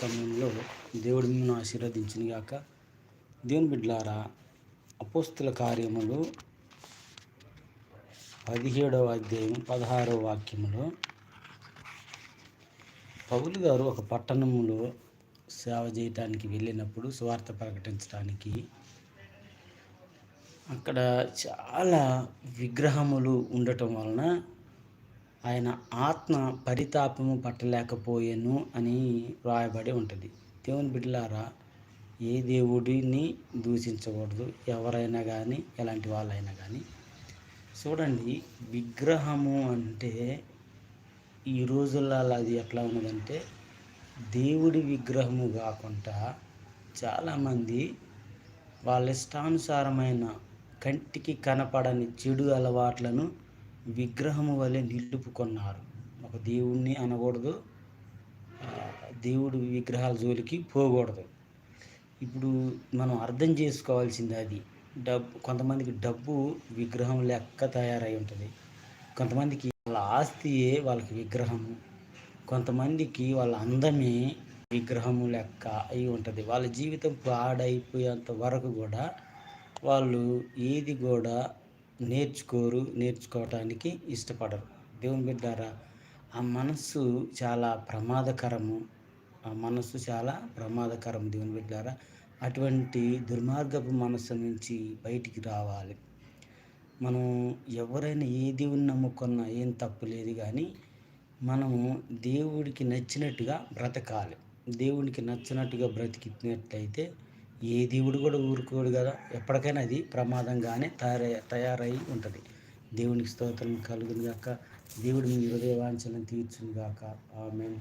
సమయంలో దేవుడు మిమ్మల్ని ఆశీర్వదించిన గాక. దేవుని బిడ్డలారా అపోస్తుల కార్యములు పదిహేడవ అధ్యాయం పదహారవ వాక్యములో పౌలు గారు ఒక పట్టణంలో సేవ చేయటానికి వెళ్ళినప్పుడు సువార్త ప్రకటించడానికి అక్కడ చాలా విగ్రహములు ఉండటం వలన ఆయన ఆత్మ పరితాపము పట్టలేకపోయేను అని వ్రాయబడి ఉంటుంది. దేవుని బిడ్డలారా ఏ దేవుడిని దూషించకూడదు. ఎవరైనా కానీ ఎలాంటి వాళ్ళైనా కానీ చూడండి విగ్రహము అంటే ఈ రోజులలో అది ఎట్లా ఉన్నదంటే దేవుడి విగ్రహము కాకుండా చాలామంది వాళ్ళ ఇష్టానుసారమైన కంటికి కనపడని చెడు అలవాట్లను విగ్రహము వలె నిలుపుకున్నారు ఒక దేవుణ్ణి అనకూడదు. దేవుడు విగ్రహాల జోలికి పోకూడదు. ఇప్పుడు మనం అర్థం చేసుకోవాల్సింది అది. డబ్బు కొంతమందికి డబ్బు విగ్రహం లెక్క తయారై ఉంటుంది. కొంతమందికి వాళ్ళ ఆస్తియే వాళ్ళకి విగ్రహము. కొంతమందికి వాళ్ళ అందమే విగ్రహము లెక్క అయి ఉంటుంది. వాళ్ళ జీవితం పాడైపోయేంత వరకు కూడా వాళ్ళు ఏది కూడా నేర్చుకోరు నేర్చుకోవటానికి ఇష్టపడరు. దేవుని బిడ్డారా ఆ మనస్సు చాలా ప్రమాదకరము. ఆ మనస్సు చాలా ప్రమాదకరం దేవుని బిడ్డారా. అటువంటి దుర్మార్గపు మనస్సు నుంచి బయటికి రావాలి. మనం ఎవరైనా ఏ దేవుని నమ్ముకున్నా ఏం తప్పు లేదు కానీ మనము దేవుడికి నచ్చినట్టుగా బ్రతకాలి. దేవుడికి నచ్చినట్టుగా బ్రతికినట్లయితే ఏ దేవుడు కూడా ఊరుకోడు కదా. ఎప్పటికైనా అది ప్రమాదంగానే తయారై తయారై ఉంటుంది. దేవునికి స్తోత్రం కలుగును గాక దేవుడు మీ హృదయ వాంఛలను తీర్చును గాక ఆమె